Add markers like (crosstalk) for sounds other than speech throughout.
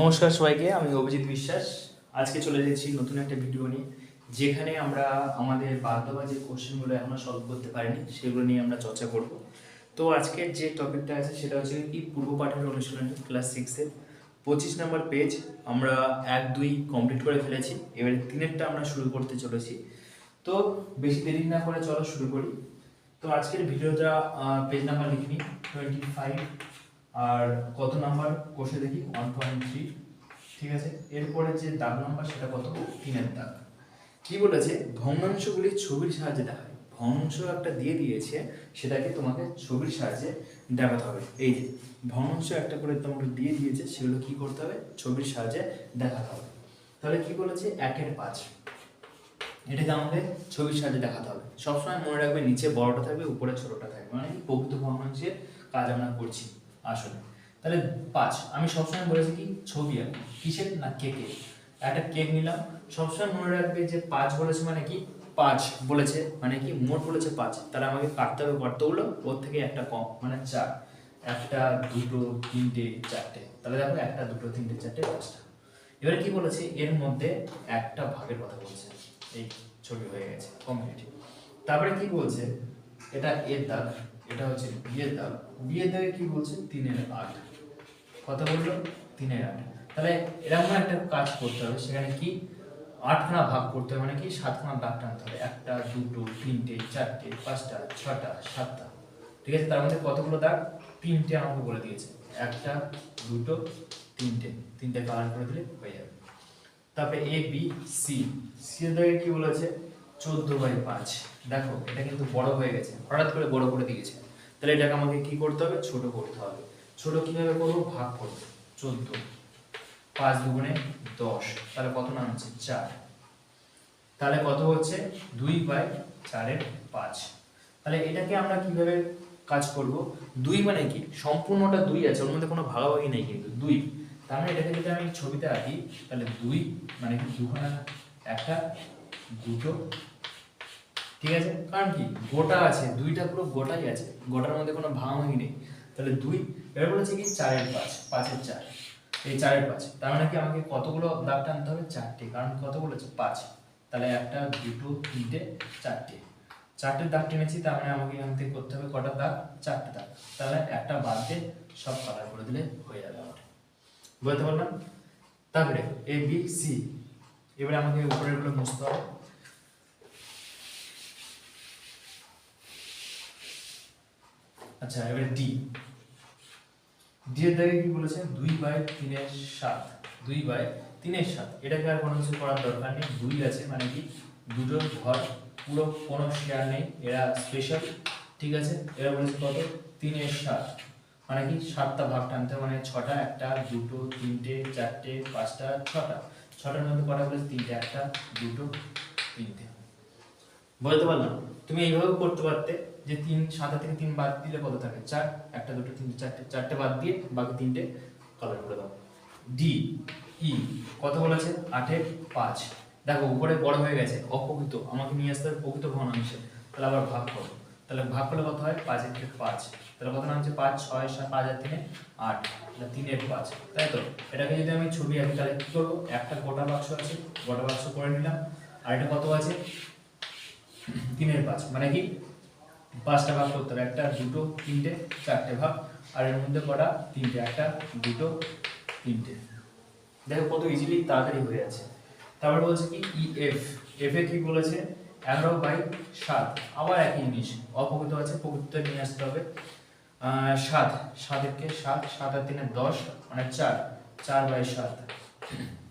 নমস্কার সবাইকে, আমি অভিজিৎ বিশ্বাস। আজকে চলে এসেছি নতুন একটা ভিডিও নিয়ে, যেখানে আমরা আমাদের বাগদবা যে কোশ্চেনগুলো এখনও সলভ করতে পারিনি, সেগুলো নিয়ে আমরা চর্চা করব। তো আজকের যে টপিকটা আছে, সেটা হচ্ছে কি পূর্ব পাঠের অনুশীলনী ক্লাস সিক্সের পঁচিশ নাম্বার পেজ আমরা এক, দুই কমপ্লিট করে ফেলেছি, এবারে তিনেরটা আমরা শুরু করতে চলেছি। তো বেশি দেরি না করে চলো শুরু করি। তো আজকের ভিডিওটা পেজ নাম্বার লিখিনি টোয়েন্টি ফাইভ আর কত নাম্বার কোষে দেখি? ওয়ান পয়েন্ট থ্রি ঠিক আছে? এরপরে যে দাগ নাম্বার, সেটা কত? তিনের দাগ। কি বলেছে? ভগ্নাংশগুলি ছবির সাহায্যে দেখায়। ভগ্নাংশ একটা দিয়ে দিয়েছে, সেটাকে তোমাকে ছবির সাহায্যে দেখাতে হবে। এই যে, ভগ্নাংশ একটা করে তোমাকে দিয়ে দিয়েছে, সেগুলো কি করতে হবে? ছবির সাহায্যে দেখাতে হবে। তাহলে কি বলেছে? একের পাঁচ। এটাকে আমাদের ছবির সাহায্যে দেখাতে হবে। সবসময় মনে রাখবে, নিচে বড়টা থাকবে, উপরে ছোটটা থাকবে। মানে প্রকৃত ভগ্নাংশের কাজ আমরা করছি। আসলে। তাহলে পাঁচ, আমি সবসময় বলেছি কি, ছবি আঁকো। কিসের? না কেকে একটা কেক নিলাম। সবসময় মনে রাখবে যে পাঁচ বলেছে মানে কি? পাঁচ বলেছে মানে কি? মোট বলেছে পাঁচ। তাহলে আমাকে কাটতে হবে কতগুলো ওর থেকে একটা কম মানে চার। একটা, দুটো, তিনটে, চারটে। তাহলে দেখো একটা, দুটো, তিনটে, চারটে, পাঁচটা। এবারে কি বলেছে? এর মধ্যে একটা ভাগের কথা বলছে। এই ছবি হয়ে গেছে। কমপ্লিট। তারপরে কি বলছে? এটা এর দাগ। এটা হচ্ছে বিয়ের দাগ বিয়ের দাগে কি বলছে? তিনের আট। কত বলল? তিনের আট। তাহলে এরকম একটা কাজ করতে হবে, সেখানে কি? আটখানা ভাগ করতে হবে মানে কি? সাতখানা দাগ টানতে হবে। একটা, দুটো, তিনটে, চারটে, পাঁচটা, ছটা, সাতটা। ঠিক আছে? তার মধ্যে কতগুলো দাগ? তিনটে আমাকে বলে দিয়েছে। একটা, দুটো, তিনটে। তিনটে কালার করে দিলে হয়ে যাবে। তারপরে এ বি সি সি এর দাগে কি বলেছে? চোদ্দ বাই পাঁচ। দেখো, এটা কিন্তু বড় হয়ে গেছে। হঠাৎ করে বড় করে দিয়েছে। তাহলে এটাকে আমাকে কি করতে হবে? ছোট করতে হবে। ছোট কীভাবে করব? ভাগ করব। চোদ্দ। পাঁচ দুগুণে দশ। তাহলে কত নাম হচ্ছে? চার। তাহলে কত হচ্ছে? দুই বাই চারের পাঁচ। তাহলে এটাকে আমরা কীভাবে কাজ করব? দুই মানে কি? সম্পূর্ণটা দুই আছে, ওর মধ্যে কোনো ভাগাভাগি নেই কিন্তু, দুই। তার মানে এটাকে যদি আমি ছবিতে আঁকি, তাহলে দুই মানে কি? দুখানা একটা, দুটো ঠিক আছে? কারণ কি? গোটা আছে, দুইটা পুরো গোটাই আছে। গোটার মধ্যে কোনো ভাঙাভাঙি নেই তাহলে দুই, এবার বলেছে কি? চারের পাঁচ, পাঁচের চার। এই চারের পাঁচ। তার মানে কি আমাকে কতগুলো দাগ টানতে হবে? চারটে। কারণ কত বলেছে পাঁচ। তাহলে একটা, দুটো, তিনটে, চারটে। চারটে দাগ টেনেছি, তার মানে আমাকে এখান থেকে করতে হবে কটা দাগ? চারটে দাগ। তাহলে একটা বাদ দিয়ে সব কালার করে দিলে হয়ে যাবে আমার। বুঝতে পারলাম? তারপরে এ বি সি এবারে আমাকে উপরেরগুলো মুছতে হবে। আচ্ছা এবারে ডি ডি এর দাগে কি বলেছে? দুই বাই তিনের সাত। দুই বাই তিনের সাত। এটাকে আর কোনো কিছু করার দরকার নেই। দুই আছে মানে কি? দুটো ঘর, পুরো কোনো শেয়ার নেই। এরা স্পেশাল ঠিক আছে? এরা বলেছে কত? তিনের সাত। মানে কি? সাতটা ভাগ টানতে মানে ছটা, একটা, দুটো, তিনটে, চারটে, পাঁচটা, ছটা। ছটার মধ্যে কটা বলেছে? তিনটে, একটা, দুটো, তিনটে। বুঝতে পারলাম? তুমি এইভাবে করতে পারতে। যে তিন, সাদা থেকে তিন বাদ দিলে কত থাকে? চার। একটা, দুটো, তিনটে, চারটে চারটে বাদ দিয়ে বাকি তিনটে কালার করে দাও। ডি ই কত বলেছে? আটের পাঁচ। দেখো, উপরে বড় হয়ে গেছে অপ্রকৃত আমাকে নিয়ে আসতে হবে প্রকৃত ভগ্নাংশে তাহলে আবার ভাগ করো। তাহলে ভাগ করলে কত হয়? পাঁচ একে পাঁচ। তাহলে কত নাম হচ্ছে পাঁচ, ছয়, সাত, পাঁচ আর তিনে আট। তাহলে তিনের পাঁচ। তাই তো? এটাকে যদি আমি ছবি আঁকি, তাহলে কি করব? একটা গোটা বাক্স আছে, গোটা বাক্স করে নিলাম। আর এটা কত আছে? তিনের পাঁচ। মানে কি? পাঁচটা ভাগ করতে হবে। একটা দুটো তিনটে চারটে ভাগ। আর এর মধ্যে কটা? তিনটে। একটা দুটো তিনটে। দেখো কত ইজিলি তাড়াতাড়ি হয়ে যাচ্ছে। তারপর বলছে কি? ই এফ এফ এ কি বলেছে? এগারো বাই সাত। আবার একই জিনিস। অপ্রকৃত আছে প্রকৃত নিয়ে আসতে হবে। সাত। সাতেরকে সাত সাত আর তিনে দশ মানে চার। চার বাই সাত।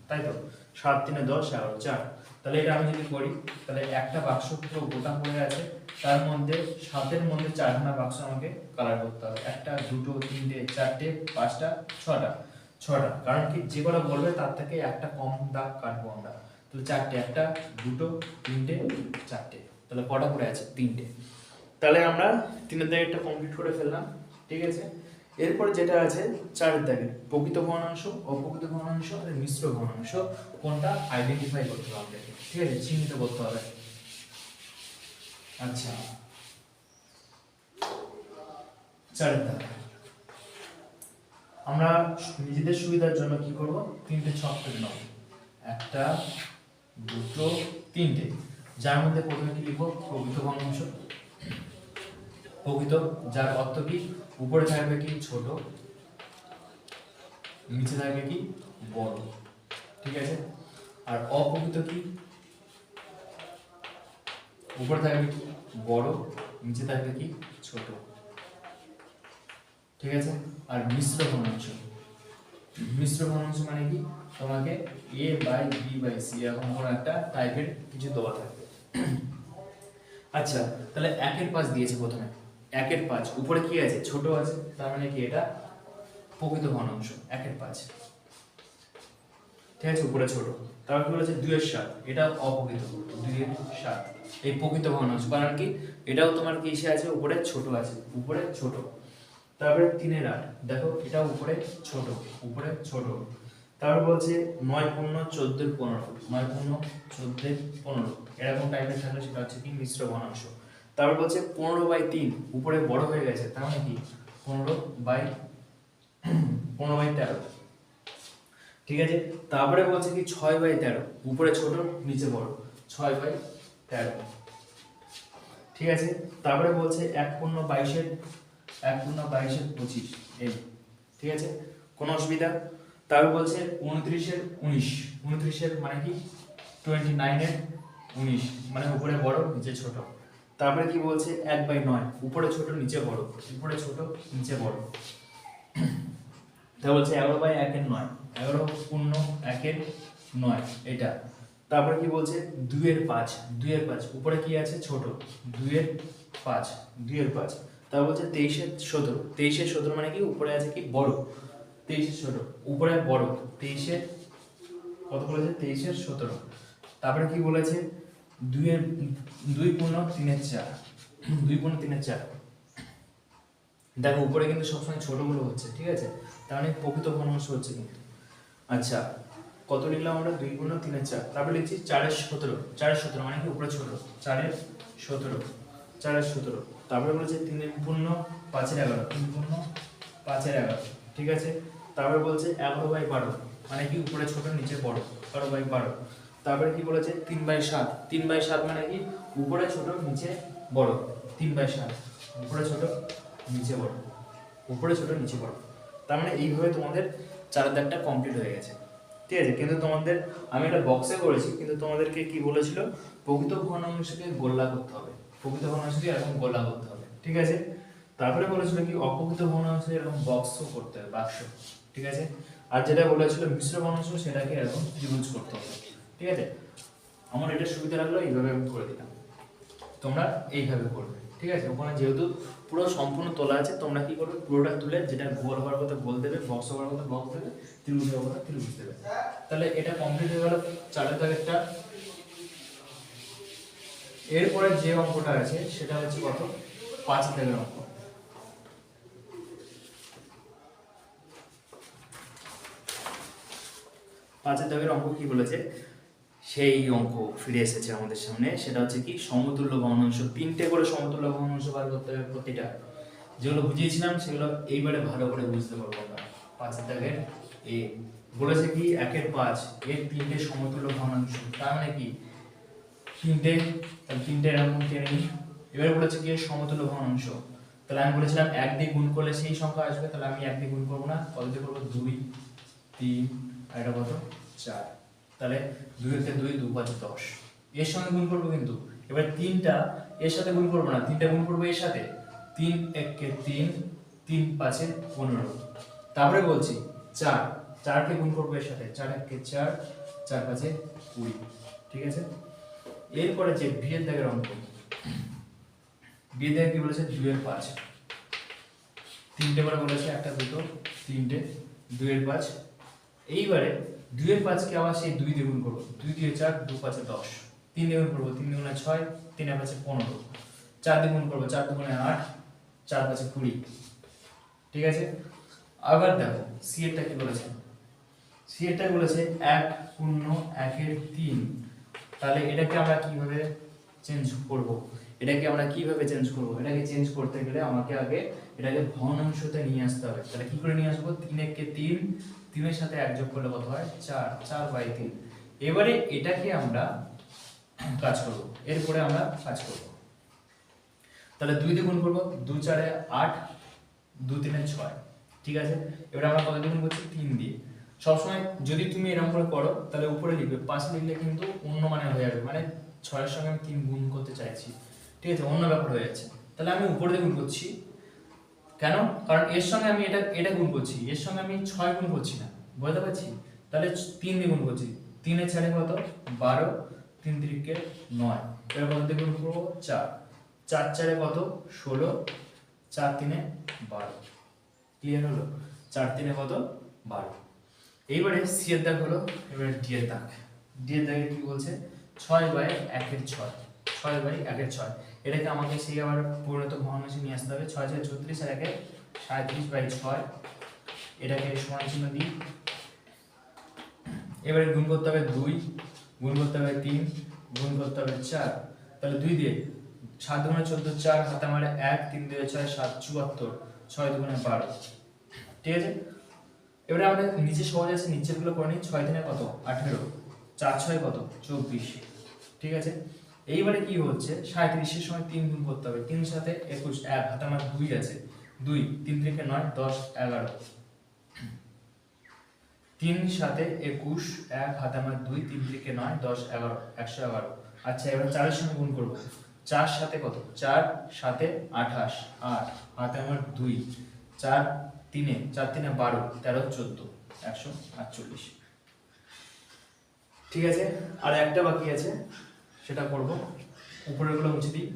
তাই তো? সাত তিনে দশ এগারো চার। তাহলে এটা আমি যদি করি তাহলে একটা বাক্স পুরো গোটা হয়ে আছে। তার মধ্যে, সাতের মধ্যে চারখানা বাক্স আমাকে কালার করতে হবে। একটা, দুটো, তিনটে, চারটে, পাঁচটা, ছটা ছটা। কারণ কি, যে কটা বলবে তার থেকে একটা কম দাগ কাটবো আমরা। তাহলে চারটে, একটা, দুটো, তিনটে, চারটে। তাহলে কটা করে আছে? তিনটে। তাহলে আমরা তিনের দাগেরটা কমপ্লিট করে ফেললাম, ঠিক আছে? এরপর যেটা আছে, চারের দাগে প্রকৃত ভগ্নাংশ অপ্রকৃত ভগ্নাংশ আর মিশ্র ভগ্নাংশ কোনটা আইডেন্টিফাই করতে হবে? ঠিক আছে, চিহ্নিত করতে হবে। আচ্ছা। চারের আমরা নিজেদের সুবিধার জন্য কি করব? তিনটে ছক নেব। একটা, দুটো, তিনটে। যার মধ্যে প্রথমে কি লিখব? প্রকৃত ভগ্নাংশ। প্রকৃত, যার অর্থ কি? উপরে থাকবে কি? ছোট। নিচে থাকবে কি? বড়। ঠিক আছে? আর অপ্রকৃত কি? উপরে থাকবে কি? বড়, নিচে থাকবে কি? ছোট। ঠিক আছে? আর মিশ্র ভগ্নাংশ মিশ্র ভগ্নাংশ মানে কি? তোমাকে A by B by C এরকম কোনো একটা টাইপের কিছু দেওয়া থাকবে। আচ্ছা তাহলে একের পাঁচ দিয়েছে প্রথমে। একের পাঁচ। উপরে কি আছে? ছোট আছে। তার মানে কি এটা? প্রকৃত ঘনাংশ একের পাঁচ। ঠিক আছে? উপরে ছোট। তারপর কি বলেছে? দুইয়ের সাত। এটা অপ্রকৃত। দুইয়ের সাত। এই প্রকৃত ঘনাংশ কারণ কি? এটাও তোমার কি এসে আছে? উপরে ছোট আছে। উপরে ছোট। তারপরে তিনের আট। দেখো এটা উপরে ছোট। উপরে ছোট। তারপর বলছে নয় পূর্ণ চোদ্দের পনেরো। নয় পূর্ণ চোদ্দের পনেরো। এরকম টাইপের থাকলে সেটা হচ্ছে কি? মিশ্র ঘনাংশ তারপর বলছে পনেরো বাই তিন। উপরে বড় হয়ে গেছে। তার মানে কি? পনেরো বাই (clears throat) পনেরো বাই তেরো। ঠিক আছে? তারপরে বলছে কি? ছয় বাই তেরো। উপরে ছোট, নিচে বড়। ছয় বাই তেরো ঠিক আছে? তারপরে বলছে এক পূর্ণ বাইশের, এক পূর্ণ বাইশের পঁচিশ। এই ঠিক আছে? কোনো অসুবিধা? তারপর বলছে উনত্রিশের উনিশ। উনত্রিশের মানে কি? টোয়েন্টি নাইনের উনিশ। মানে উপরে বড়, নিচে ছোট। তারপরে কি বলছে? এক বাই নয়। উপরে ছোট, নিচে বড়। উপরে ছোট, নিচে বড়। তা বলছে এগারো বাই একের নয়। এগারো পূর্ণ একের নয়। এটা। তারপরে কি বলছে? দুইয়ের পাঁচ দুইয়ের পাঁচ। উপরে কি আছে? ছোট। দুইয়ের পাঁচ দুইয়ের পাঁচ। তারপর বলছে তেইশের সতেরো। তেইশের সতেরো মানে কি? উপরে আছে কি? বড়। তেইশের ছোট উপরে বড়। তেইশের কত বলেছে? তেইশের সতেরো। তারপরে কি বলেছে? দুইয়ের, দুই পূর্ণ তিনের চার। দুই পূর্ণ তিনের চার। দেখো, উপরে কিন্তু সবসময় ছোটগুলো হচ্ছে, ঠিক আছে? তার মানে প্রকৃত ভগ্নাংশ হচ্ছে কিন্তু। আচ্ছা কত লিখলাম আমরা? দুই গুণ তিনের চার। তারপরে লিখছি চারের সতেরো। চারের সতেরো মানে কি? উপরে ছোট চারের সতেরো। চারের সতেরো। তারপরে বলেছে তিনের পূর্ণ পাঁচের এগারো। তিন পূর্ণ পাঁচের এগারো। ঠিক আছে? তারপরে বলছে এগারো বাই বারো। মানে কি? উপরে ছোট, নিচে বড়। বারো বাই বারো। তারপরে কি বলেছে? তিন বাই সাত। তিন বাই সাত মানে কি? উপরে ছোট, নিচে বড়। তিন বাই সাত। উপরে ছোট, নিচে বড়। উপরে ছোট, নিচে বড়। তার মানে এইভাবে তোমাদের চার দাগটা কমপ্লিট হয়ে গেছে। ঠিক আছে, কিন্তু তোমাদের, আমি এটা বক্সে করেছি, কিন্তু তোমাদেরকে কি বলেছিল? প্রকৃত ভগ্নাংশকে গোল্লা করতে হবে। প্রকৃত ভগ্নাংশকে এরকম গোল্লা করতে হবে, ঠিক আছে? তারপরে বলেছিল কি, অপ্রকৃত ভগ্নাংশ এরকম বক্সও করতে হবে বাক্স ঠিক আছে? আর যেটা বলেছিল মিশ্র ভগ্নাংশ সেটাকে এরকম ত্রিভুজ করতে হবে, ঠিক আছে? আমার এটা সুবিধা লাগল, এইভাবে আমি করে দিলাম। তোমরা এইভাবে করবে। ঠিক আছে? ওখানে যেহেতু পুরো সম্পূর্ণ তোলা আছে, তোমরা কি করবে? পুরোটা তুলে যেটা গোল হওয়ার কথা গোল দেবে বক্স হওয়ার কথা বক্স দেবে, ত্রিভুজ হওয়ার কথা ত্রিভুজ দেবে। তাহলে এটা কমপ্লিট হয়ে গেল চারের দাগেরটা। এরপরে যে অঙ্কটা আছে, সেটা হচ্ছে কত? পাঁচ দাগের অঙ্ক। পাঁচের দাগের অঙ্ক কি বলেছে? সেই অঙ্ক ফিরে এসেছে আমাদের সামনে। সেটা হচ্ছে কি, সমতুল্য ভগ্নাংশ তিনটে করে সমতুল্য ভগ্নাংশ বার করতে হবে প্রতিটা। যেগুলো বুঝিয়েছিলাম, সেগুলো এইবারে ভালো করে বুঝতে পারব আমরা। পাঁচের দাগের এ। বলেছে কি, একের পাঁচ, এর তিনটে সমতুল্য ভগ্নাংশ তার মানে কি? তিনটে তিনটে এরকম টেনে নিই। এবারে বলেছে কি সমতুল্য ভগ্নাংশ তাহলে আমি বলেছিলাম এক দিয়ে গুণ করলে সেই সংখ্যা আসবে। তাহলে আমি এক দিয়ে গুণ করব না। কত দিয়ে করব? দুই, তিন, আর এটা কত? চার। তাহলে দুই হচ্ছে দুই দু পাঁচ দশ। এর সঙ্গে গুণ করব কিন্তু। এবার তিনটা, এর সাথে গুণ করব না। তিনটা গুণ করব এর সাথে? তিন এককে তিন তিন পাঁচে পনেরো। তারপরে বলছি, চার। চারকে গুণ করব এর সাথে। চার এককে চার চার পাঁচে কুড়ি। ঠিক আছে? এরপরে যে বিয়ের দাগের অঙ্ক। বিয়ের দাগে কি বলেছে? দুইয়ের পাঁচ। তিনটে করে বলেছে, একটা দুটো, তিনটে দুইয়ের পাঁচ। এইবারে দুইয়ের পাঁচকে আবার সেই দুই দিয়ে গুণ করব। দুই দিয়ে চার দু পাঁচে দশ। তিন দিয়ে গুণ করব, তিন দুগুণে ছয় তিনের পাঁচে পনেরো। চার দিয়ে গুণ করব, চার দুগুণে আট, চার পাঁচে কুড়ি। ঠিক আছে? আবার দেখো, সি এরটা কি বলেছে? সি এরটা বলেছে? এক শূন্য একের তিন। তাহলে এটাকে আমরা কীভাবে চেঞ্জ করব? এটাকে আমরা কীভাবে চেঞ্জ করব? এটাকে চেঞ্জ করতে গেলে আমাকে আগে এটাকে ভগ্নাংশতে নিয়ে আসতে হবে। তাহলে কি করে নিয়ে আসব? তিন এককে তিন তিনের সাথে এক যোগ করলে কত হয়? চার। চার বাই তিন। এবারে এটাকে আমরা কাজ করব। এরপরে আমরা কাজ করব। তাহলে দুই দিয়ে গুণ করব। দু চারে আট, দু তিনে ছয়। ঠিক আছে? এবারে আমরা কত গুণ করছি? তিন দিয়ে। সবসময় যদি তুমি এরকম করে করো, তাহলে উপরে লিখবে। পাশে লিখলে কিন্তু অন্য মানে হয়ে যাবে মানে ছয়ের সঙ্গে আমি তিন গুণ করতে চাইছি। ঠিক আছে? অন্য ব্যাপার হয়ে যাচ্ছে। তাহলে আমি উপরে গুণ করছি কেন? কারণ এর সঙ্গে আমি এটা এটা গুণ করছি। এর সঙ্গে আমি ছয় গুণ করছি না। বুঝতে পারছি? তাহলে তিন দিয়ে গুণ করছি। তিনে চারে কত? বারো। তিন তিরিকে নয়। এবার কত দিয়ে গুণ করব? চার। চার চারে কত? ষোলো। চার তিনে বারো। ক্লিয়ার হলো? চার তিনে কত? বারো। এইবারে সি এর দাগ হলো, এবারে ডি এর দাগ। ডি এর দাগে কি বলছে? ছয় বাই একের ছয়। ছয় বাই একের ছয়। এটাকে আমাকে সেই আবার পরিণত ভগ্নাংশে নিয়ে আসতে হবে। ছয় ছয় ছত্রিশ আর একে সাঁত্রিশ বাই ছয়। এটাকে সমান চিহ্ন দিই। এবারে গুণ করতে হবে দুই, গুণ করতে হবে তিন, গুণ করতে হবে চার। তাহলে দুই দিয়ে সাত দুগুণে চোদ্দ, চার হাতে আমার এক, তিন দিয়ে ছয়, সাত চুয়াত্তর, ছয় দুগুণে বারো। ঠিক আছে? এবারে আমরা নিচে সহজ আছে নিচেরগুলো করে নিই। ছয় দিনে কত? আঠেরো। চার ছয় কত? চব্বিশ। ঠিক আছে? এইবারে কি হচ্ছে? সাঁত্রিশের সময় তিন গুণ করতে হবে। তিন সাথে একুশ, এক। হাতে আমার দুই আছে দুই, তিন থেকে নয়, দশ, এগারো। তিন সাথে একুশ, এক। হাতে আমার দুই, তিন থেকে নয়, দশ, এগারো, একশো এগারো। আচ্ছা এবার চারের সঙ্গে গুণ করব। চার সাথে কত? চার সাথে আঠাশ। আট। হাতে আমার দুই। চার তিনে চার তিনে বারো, তেরো, চোদ্দ, একশো আটচল্লিশ। ঠিক আছে? আর একটা বাকি আছে। সেটা করব। উপরেরগুলো মুছে দিই।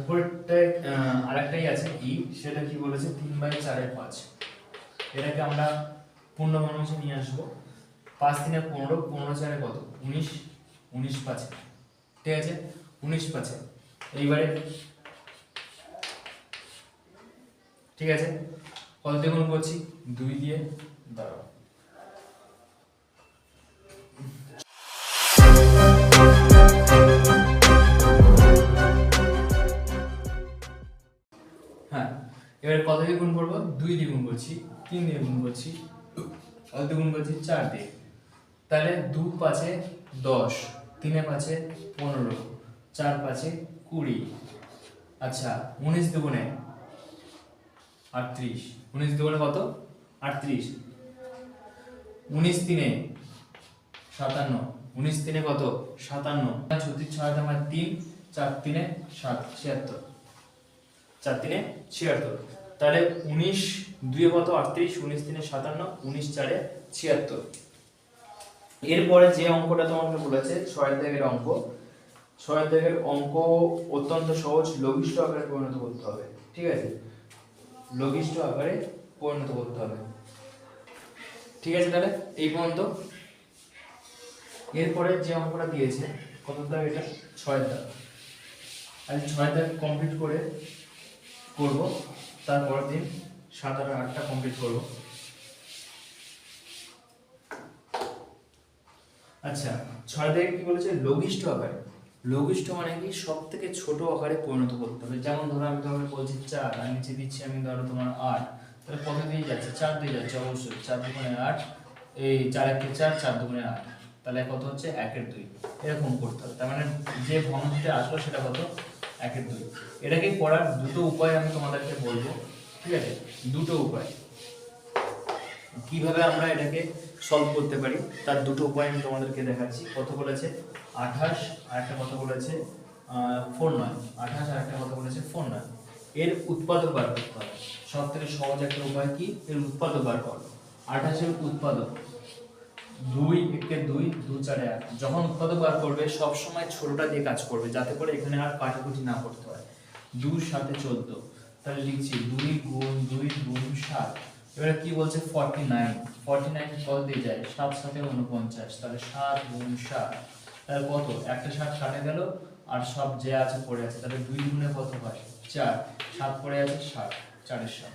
উপরেরটায় আরেকটাই আছে ই সেটা কি বলেছে? তিন বাই চারের পাঁচ। এটাকে আমরা পূর্ণ মানুষে নিয়ে আসব। পাঁচ তিনে পনেরো পনেরো চারে কত? উনিশ উনিশ পাঁচে। ঠিক আছে? উনিশ পাঁচে। এইবারে ঠিক আছে? কত দিয়ে গুণ করছি? দুই দিয়ে দাঁড়াও। দিয়ে গুণ করব দুই দিয়ে গুণ করছি তিন দিয়ে গুণ করছি কত দিয়ে গুণ করছি চার দিয়ে তাহলে দু পাঁচে দশ, তিনে পাঁচে পনেরো, চার পাঁচে কুড়ি। আচ্ছা উনিশ দুগুণে আটত্রিশ, উনিশ দুগুণে কত? আটত্রিশ। উনিশ তিনে সাতান্ন, উনিশ তিনে কত? সাতান্ন। ছত্রিশ, ছয় আমার তিন, চার তিনে সাত, ছিয়াত্তর। চার তিনে ছিয়াত্তর। তাহলে উনিশ দুয়ে কত? আটত্রিশ, উনিশ তিনে সাতান্ন, উনিশ চারে ছিয়াত্তর। এরপরে যে অঙ্কটা তোমাকে বলেছে, ছয় দাগের অঙ্ক, ছয় দাগের অঙ্ক অত্যন্ত সহজ, লঘিষ্ঠ আকারে পরিণত করতে হবে, ঠিক আছে? লঘিষ্ঠ আকারে পরিণত করতে হবে। ঠিক আছে তাহলে? এই পর্যন্ত। এরপরে যে অঙ্কটা দিয়েছে, কত দাগ এটা? ছয় দাগ আজ ছয় দাগ কমপ্লিট করে করব। তারপরের দিন সাত আর আটটা কমপ্লিট করব। আচ্ছা ছয় দাগে কি বলেছে? লঘিষ্ঠ আকারে। লঘিষ্ঠ মানে কি? সব থেকে ছোট আকারে পরিণত করতে হবে। যেমন ধরো, আমি তোমাকে বলছি চার, আর নিচে দিচ্ছি আমি ধরো তোমার আট। তাহলে কত দিয়ে যাচ্ছে? চার দিয়ে যাচ্ছে, অবশ্যই। চার দুগুণে আট, এই চার একে চার চার দুগুণে আট। তাহলে কত হচ্ছে? একের দুই। এরকম করতে হবে। তার মানে যে ভগ্নাংশটা আসলো সেটা কত? একের দুই। এটাকে করার দুটো উপায় আমি তোমাদেরকে বলব, ঠিক আছে? দুটো উপায়। কীভাবে আমরা এটাকে সলভ করতে পারি, তার দুটো উপায় আমি তোমাদেরকে দেখাচ্ছি। কত বলেছে? আঠাশ, আর একটা কত বলেছে ফোর নয় আঠাশ, আর একটা কত বলেছে ফোর নয় এর উৎপাদক বার করতে হবে। সব থেকে সহজ একটা উপায় কি? এর উৎপাদক বার করো। আঠাশের উৎপাদক। দুই একে দুই দু চারে এক যখন উৎপাদক বার করবে সবসময় ছোটটা দিয়ে কাজ করবে, যাতে করে এখানে আর কাটাকুটি না করতে হয়। দুই সাথে চোদ্দ। তাহলে লিখছি দুই গুণ দুই গুণ সাত। এবারে কি বলছে? ফর্টি নাইন ফর্টি নাইন কত দিয়ে যায়? সাত সাথে উনপঞ্চাশ তাহলে সাত গুণ সাত। তাহলে কত? একটা সাত কাটে গেল, আর সব যে আছে পড়ে আছে। তাহলে দুই গুণে কত হয়? চার। সাত পড়ে আছে, সাত। চারের সাত।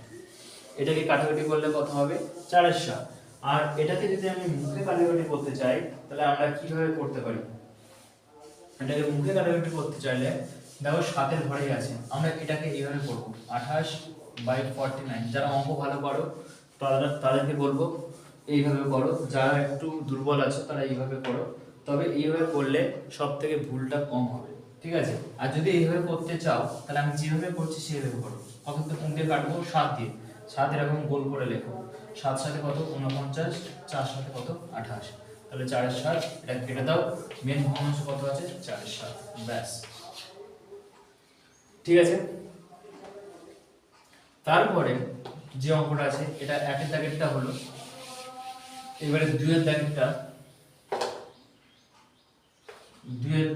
এটাকে কাটাকাটি করলে কত হবে? চারের সাত। আর এটাকে যদি আমি মুখে কাটাকাটি করতে চাই, তাহলে আমরা কীভাবে করতে পারি? এটাকে মুখে কাটাকাটি করতে চাইলে, দেখো সাতের ঘরেই আছে। আমরা এটাকে এইভাবে করব। আঠাশ বাই ফর্টি নাইন যারা অঙ্ক ভালো পারো তারা তাদেরকে বলব, এইভাবে করো। যারা একটু দুর্বল আছে, তারা এইভাবে করো। তবে এইভাবে করলে সব থেকে ভুলটা কম হবে। ঠিক আছে? আর যদি এইভাবে করতে চাও, তাহলে আমি যেভাবে করছি, সেইভাবে করো। কত কোন দিয়ে কাটবো, সাত দিয়ে। সাত এরকম গোল করে লেখো। সাত সাথে কত? উনপঞ্চাশ চার সাথে কত? আঠাশ। তাহলে চারের সাত এটা কেটে দাও। মেন ভগ্নাংশ কত আছে? চারের সাত। ব্যাস। ঠিক আছে? তারপরে যে অঙ্কটা আছে এটা একের দাগেরটা হলো। এবারে দুইয়ের দাগেরটা। দুইয়ের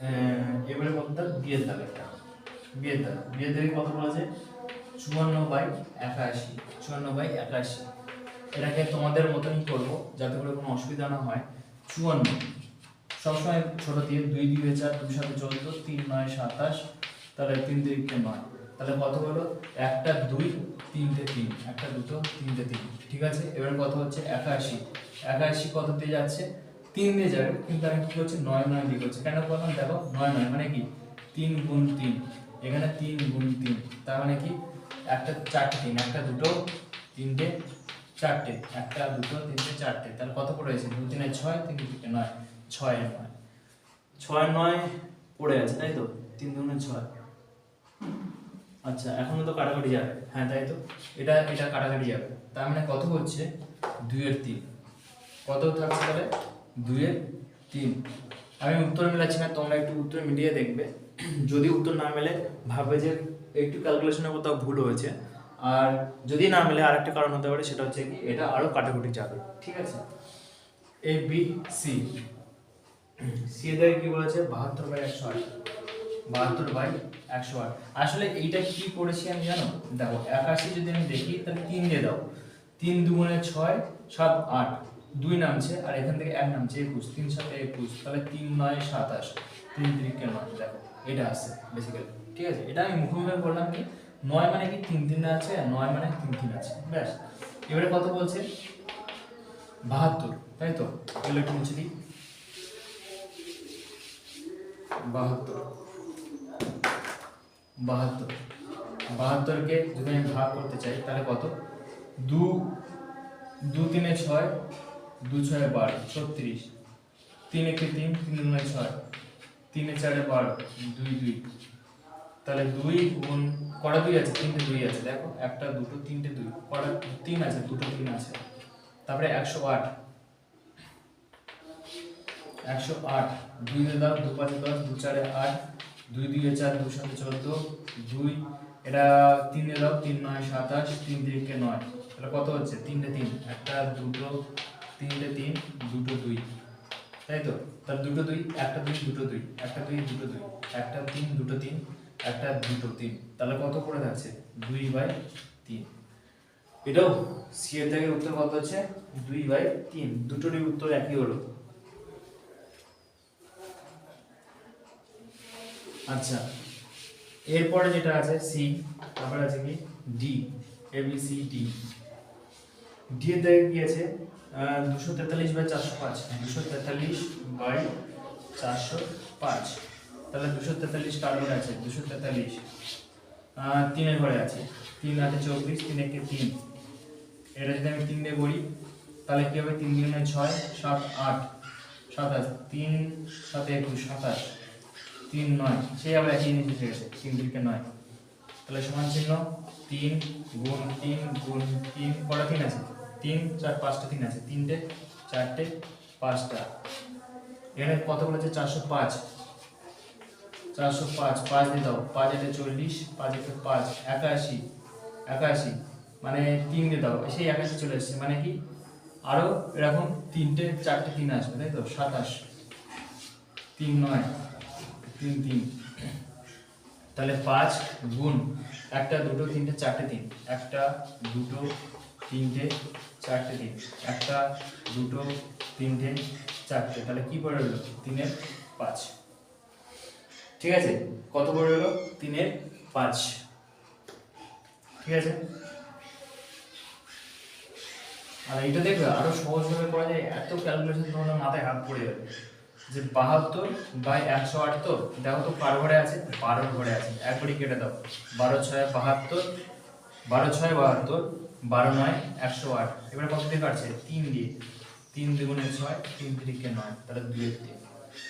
আহ, এবারে কতটা বিয়ের দাগেরটা। বিয়ের দাগ। বিয়ের দাগে কত আছে? চুয়ান্ন বাই একাশি। চুয়ান্ন বাই একাশি। এটাকে তোমাদের মতনই করব, যাতে করে কোনো অসুবিধা না হয়। চুয়ান্ন। সবসময় ছোট দিয়ে দুই দুই চার, দুই সাথে চোদ্দ, তিন নয়, সাতাশ, তাহলে তিন দুইকে নয়। তাহলে কত হলো? একটা, দুই, তিনটে তিন। একটা দুটো, তিনটে তিন। ঠিক আছে? এবার কত হচ্ছে? একাশি। একাশি কত দিয়ে যাচ্ছে? তিন দিয়ে যাবে। কিন্তু আমি কী করছি? নয় নয় দিয়ে করছি। কেন বললাম দেখো, নয় নয় মানে কি? তিন গুণ তিন। এখানে তিন গুণ তিন। তার মানে কি? একটা চারটে তিন। একটা দুটো, তিনটে চারটে, একটা, দুটো, তিনটে, চারটে। তাহলে কত পড়েছে দু তিনে ছয়, তিন দুটো নয়। ছয় নয়। ছয়, নয় পড়ে আছে, তাই তো? তিন, দুগুণে ছয়। আচ্ছা এখনও তো কাটাকাটি যাবে। হ্যাঁ তাই তো? এটা এটা কাটাকাটি যাবে। তার মানে কত হচ্ছে? দুইয়ের তিন। কত থাকছে তাহলে? দুইয়ের তিন। আমি উত্তর মিলাচ্ছি না, তোমরা একটু উত্তর মিলিয়ে দেখবে। যদি উত্তর না মেলে ভাববে যে একটু ক্যালকুলেশনে কোথাও ভুল হয়েছে। আর যদি না মেলে আরেকটা কারণ হতে পারে, সেটা হচ্ছে কি, এটা আরও কাটাকুটি যাবে। ঠিক আছে? এ বি সি সি এদের কি বলেছে? বাহাত্তর বাই একশো আট। বাহাত্তর বাই একশো আট। আসলে এইটা কি করেছি আমি জানো? দেখো, একাশি যদি আমি দেখি, তাহলে তিন দিয়ে দাও। তিন দুগুণে ছয়, সাত, আট। দুই নামছে, আর এখান থেকে এক নামছে একুশ। তিন সাথে একুশ। তাহলে তিন, নয়, সাতাশ। তিন তিরিকে নয় দেখো, এটা আসছে বেসিক্যালি ঠিক আছে? এটা আমি মুখোমুখি বললাম কি? নয় মানে কি তিন তিন আছে, আর নয় মানে তিন তিন আছে। ব্যাস, এবারে কত বলছে? বাহাত্তর, তাই তো? এগুলো একটু দিই। বাহাত্তর। বাহাত্তর। বাহাত্তরকে যদি আমি ভাগ করতে চাই, তাহলে কত? দু দু তিনে ছয়, দু ছয় বারো, ছত্রিশ। তিন একে তিন? তিন নয় ছয়। তিনে চারে বারো, দুই দুই। তাহলে দুই গুণ, কটা দুই আছে? তিনটে দুই আছে, দেখো, একটা, দুটো, তিনটে, দুই, কটা, তিন আছে, দুটো, তিন আছে। তারপরে একশো আট। একশো আট, দুই দাও, দু পাঁচে দশ, দু চারে আট, দুই দুই চার, দু সাথে চোদ্দ, দুই, এটা তিন দাও, তিন নয় সাতাশ তিন দিকে নয়? তাহলে কত হচ্ছে? তিনটে তিন, একটা, দুটো, তিনটে তিন, দুটো দুই। তাই তো? তার দুটো দুই, একটা দুই, দুটো দুই, একটা দুই, দুটো দুই, একটা তিন, দুটো তিন একটা দুটো তিন। তাহলে কত করে থাকছে? দুই বাই তিন। এটাও সি এর থেকে উত্তর কত হচ্ছে? দুই বাই তিন। দুটোরই উত্তর একই হলো। আচ্ছা এরপরে যেটা আছে সি তারপরে আছে কি? D A C D D এর দাগে কি আছে? দুশো তেতাল্লিশ বাই চারশো পাঁচ। দুশো তেতাল্লিশ বাই চারশো পাঁচ। তাহলে দুশো তেতাল্লিশ কার ঘরে আছে, দুশো তেতাল্লিশ। তিনের ঘরে আছে। তিন আটে চব্বিশ, তিন একে তিন। এটা যদি আমি তিন দিয়ে করি তাহলে কী হবে? তিন দিনে ছয়, সাত, আট। সাতাশ। তিন সাথে একুশ, সাতাশ। তিন, নয়। সেই আবার একই জিনিস এসে গেছে, তিন দিকে নয়। তাহলে সমান চিহ্ন, তিন গুণ তিন গুণ তিন। কটা তিন আছে? তিন, চার, পাঁচটা তিন আছে। তিনটে, চারটে, পাঁচটা। এখানে কত বলেছে চারশো পাঁচ। চারশো পাঁচ পাঁচ দিয়ে দাও। পাঁচ একে চল্লিশ, পাঁচ একে পাঁচ, একাশি একাশি মানে তিন দিয়ে দাও। সেই একাশি চলে এসছে মানে কি? আরও এরকম তিনটে, চারটে তিন আসবে, তাই তো? সাতাশ, তিন নয়, তিন তিন। তাহলে পাঁচ গুণ একটা, দুটো, তিনটে, চারটে, তিন। একটা, দুটো, তিনটে, চারটে, তিন। একটা, দুটো, তিনটে, চারটে। তাহলে কি পড়ে রইল? তিনের পাঁচ। ঠিক আছে? কত পড়ে রইল তিনের পাঁচ। ঠিক আছে? আর এটা দেখবে আরও সহজভাবে করা যায় এত ক্যালকুলেশন তোমার মাথায় হাত পড়ে যাবে। যে বাহাত্তর বাই একশো আট তো দেখো তো কার ঘরে আছে? বারোর ঘরে আছে। একবারই কেটে দাও। বারো ছয় বাহাত্তর বারো ছয় বাহাত্তর বারো নয় একশো আট। এবারে কত দিয়ে কাটছে? তিন দিয়ে। তিন দ্বিগুণে ছয় তিন তিরিকে নয় তাহলে দুই দিয়ে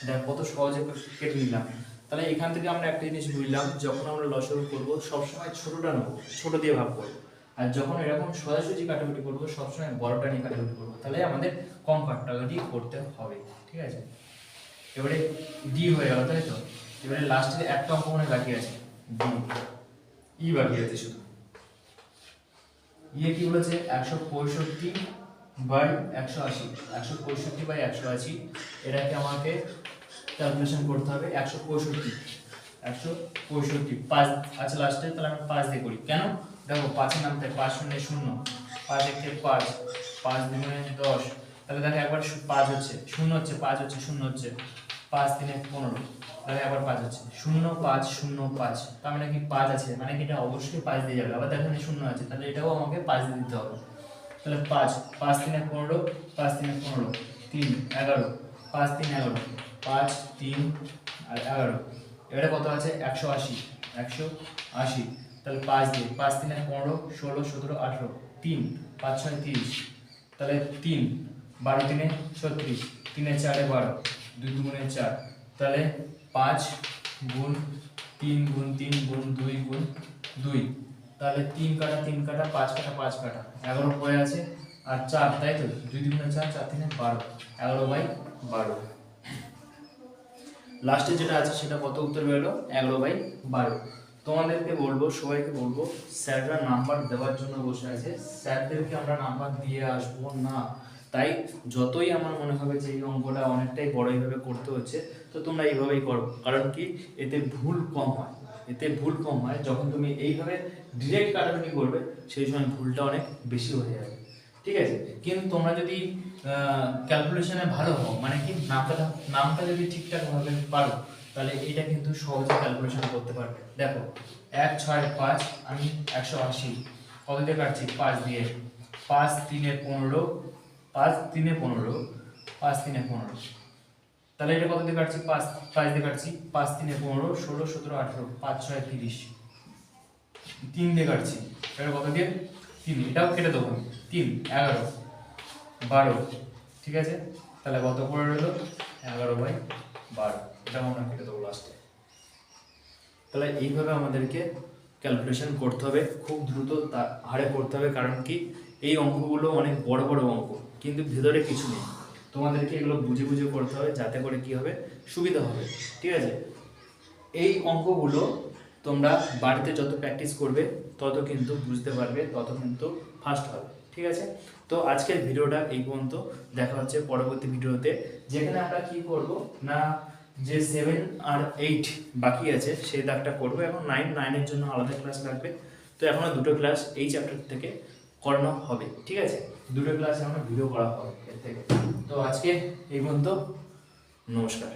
দেখ কত সহজে কেটে নিলাম। তাহলে এখান থেকে আমরা একটা জিনিস বুঝলাম, যখন আমরা লসগু করব, সবসময় ছোটটা নেব, ছোট দিয়ে ভাগ করব। আর যখন এরকম সোজাসুজি কাটাকুটি করব, সবসময় বড়টা নিয়ে কাটাকুটি করব, তাহলে আমাদের কম কাটাকাটি করতে হবে, ঠিক আছে? এবারে ডি হয়ে গেল, তাই তো? এবারে লাস্টে একটা অঙ্ক মনে বাকি আছে ডি ই বাকি আছে শুধু। ইয়ে কি বলেছে? একশো পঁয়ষট্টি বাই একশো আশি, একশো পঁয়ষট্টি বাই একশো আশি এটাকে আমাকে ক্যালকুলেশন করতে হবে একশো পঁয়ষট্টি। একশো পঁয়ষট্টি, পাঁচ আচ্ছা লাস্টে তাহলে আমি পাঁচ দিয়ে করি। কেন? দেখো, পাঁচের নামতে পাঁচ শূন্য শূন্য, পাঁচ একে পাঁচ পাঁচ দুগুণে দশ, তাহলে দেখো একবার পাঁচ হচ্ছে, শূন্য হচ্ছে, পাঁচ হচ্ছে, শূন্য হচ্ছে, পাঁচ তিনে পনেরো, তাহলে একবার পাঁচ হচ্ছে, শূন্য পাঁচ শূন্য পাঁচ, তার মানে কি পাঁচ আছে মানে কি এটা অবশ্যই পাঁচ দিয়ে যাবে, আবার দেখো শূন্য আছে, তাহলে এটাও আমাকে পাঁচ দিয়ে দিতে হবে। তাহলে পাঁচ পাঁচ তিনে পনেরো, পাঁচ তিনে পনেরো, তিন, এগারো, পাঁচ তিন এগারো পাঁচ, তিন, আর এগারো। এবারে কত আছে? একশো আশি। একশো আশি। তাহলে পাঁচ দিয়ে, পাঁচ তিনে পনেরো, ষোলো, সতেরো, আঠেরো। তিন, পাঁচ ছয়, তিরিশ। তাহলে তিন, বারো তিনে ছত্রিশ। তিনে চারে বারো। দুই দুগুণে চার। তাহলে পাঁচ গুণ তিন গুণ তিন গুণ দুই গুণ দুই। তাহলে তিন কাটা তিন কাটা, পাঁচ কাটা পাঁচ কাটা। এগারো পড়ে আছে। আর চার, তাই তো? দুই দুগুণে চার চার তিনে বারো। এগারো বাই বারো। লাস্টে যেটা আছে সেটা কত উত্তর বেরোলো? এগারো বাই বারো। তোমাদেরকে বলব, সবাইকে বলব, স্যাররা নাম্বার দেওয়ার জন্য বসে আছে। স্যারদেরকে আমরা নাম্বার দিয়ে আসব না। তাই যতই আমার মনে হবে যে এই অঙ্কটা অনেকটাই বড় এইভাবে করতে হচ্ছে, তো তোমরা এইভাবেই করো। কারণ কি? এতে ভুল কম হয়। এতে ভুল কম হয়। যখন তুমি এইভাবে ডিরেক্ট কাটাকুটি করবে, সেই সময় ভুলটা অনেক বেশি হয়ে যাবে। ঠিক আছে? কিন্তু তোমরা যদি ক্যালকুলেশনে ভালো হও মানে কি নামটা নামটা যদি ঠিকঠাক ভাবে পারো, তাহলে এটা কিন্তু সহজে ক্যালকুলেশন করতে পারবে। দেখো, এক, ছয়, পাঁচ, আমি একশো আশি। কত দিয়ে কাটছি? পাঁচ দিয়ে। পাঁচ তিনে পনেরো, পাঁচ তিনে পনেরো, পাঁচ তিনে পনেরো। তাহলে এটা কত দিয়ে কাটছি? পাঁচ পাঁচ দিয়ে কাটছি? পাঁচ তিনে পনেরো, ষোলো, সতেরো, আঠেরো, পাঁচ, ছয়, তিরিশ। তিন দিয়ে কাটছি। এটা কত দিয়ে? তিন, এটাও কেটে দেবো। তিন, এগারো, বারো, ঠিক আছে? তাহলে কত করে রইল? এগারো বাই বারো। এটাও আমরা কেটে দেবো লাস্টে তাহলে এইভাবে আমাদেরকে ক্যালকুলেশন করতে হবে। খুব দ্রুত তা- হারে করতে হবে, কারণ কি? এই অঙ্কগুলো অনেক বড় বড় অঙ্ক, কিন্তু ভেতরে কিছু নেই। তোমাদেরকে এগুলো বুঝে বুঝে করতে হবে, যাতে করে কি হবে? সুবিধা হবে, ঠিক আছে? এই অঙ্কগুলো তোমরা বাড়িতে যত প্র্যাকটিস করবে, তত কিন্তু বুঝতে পারবে, তত কিন্তু ফাস্ট হবে, ঠিক আছে? তো আজকের ভিডিওটা এই পর্যন্ত। দেখা হচ্ছে পরবর্তী ভিডিওতে। যেখানে আমরা কি করব? না, যে সেভেন আর এইট বাকি আছে সেই দাগটা করব। এখন নাইন নাইনের জন্য আলাদা ক্লাস লাগবে। তো এখনও দুটো ক্লাস এই চ্যাপ্টার থেকে করানো হবে, ঠিক আছে? দুটো ক্লাস এখনও ভিডিও করা হবে এর থেকে। তো আজকে এই পর্যন্ত, নমস্কার।